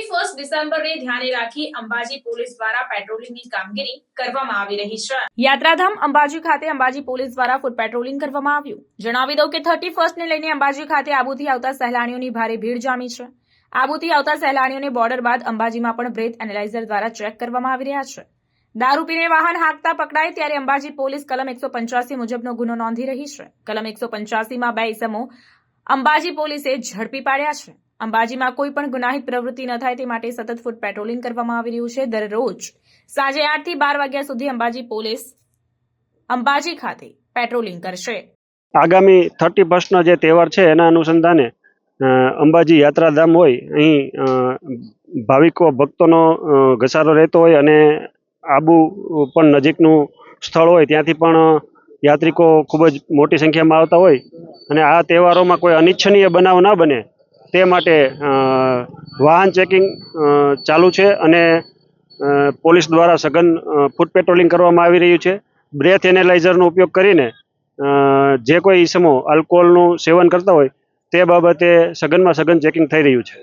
Thirty first ડિસેમ્બરને ધ્યાને રાખી Ambaji police દ્વારા પેટ્રોલિંગની કામગીરી કરવામાં આવી રહી છે. યાત્રાધામ અંબાજી ખાતે અંબાજી પોલીસ દ્વારા ફૂટ પેટ્રોલિંગ કરવામાં આવ્યું. જણાવી દઉં કે થર્ટી ફર્સ્ટને લઈને અંબાજી ખાતે આબુથી આવતા સહેલાણીઓની ભારે ભીડ જામી છે. આબુથી આવતા સહેલાણીઓને બોર્ડર બાદ અંબાજીમાં પણ બ્રેથ એનાલાઇઝર દ્વારા ચેક કરવામાં આવી રહ્યા છે. દારૂ પીને વાહન હાંકતા પકડાય ત્યારે અંબાજી પોલીસ કલમ એકસો પંચ્યાસી મુજબનો ગુનો નોંધી રહી છે. કલમ એકસો પંચ્યાસીમાં બે ઇસમો અંબાજી પોલીસે ઝડપી પાડ્યા છે. અંબાજીમાં કોઈ પણ ગુનાહિત પ્રવૃત્તિ ન થાય તે માટે સતત ફૂટ પેટ્રોલિંગ કરવામાં આવી રહ્યું છે. દરરોજ સાંજે આઠથી બાર વાગ્યા સુધી અંબાજી પોલીસ અંબાજી ખાતે પેટ્રોલિંગ કરશે. આગામી થર્ટી ફર્સ્ટનો જે તહેવાર છે એના અનુસંધાને અંબાજી યાત્રાધામ હોય, અહીં ભાવિકો, ભક્તોનો ઘસારો રહેતો હોય અને આબુ પણ નજીકનું સ્થળ હોય, ત્યાંથી પણ યાત્રિકો ખૂબ જ મોટી સંખ્યામાં આવતા હોય. અને આ તહેવારોમાં કોઈ અનિચ્છનીય બનાવ ન બને. તે માટે વાહન ચેકિંગ ચાલુ છે અને પોલીસ દ્વારા સઘન ફૂટ પેટ્રોલિંગ કરવામાં આવી રહ્યું છે. બ્રેથ એનેલાઇઝરનો ઉપયોગ કરીને જે કોઈ ઈસમો આલ્કોહોલનું સેવન કરતા હોય, તે બાબતે સઘનમાં સઘન ચેકિંગ થઈ રહ્યું છે.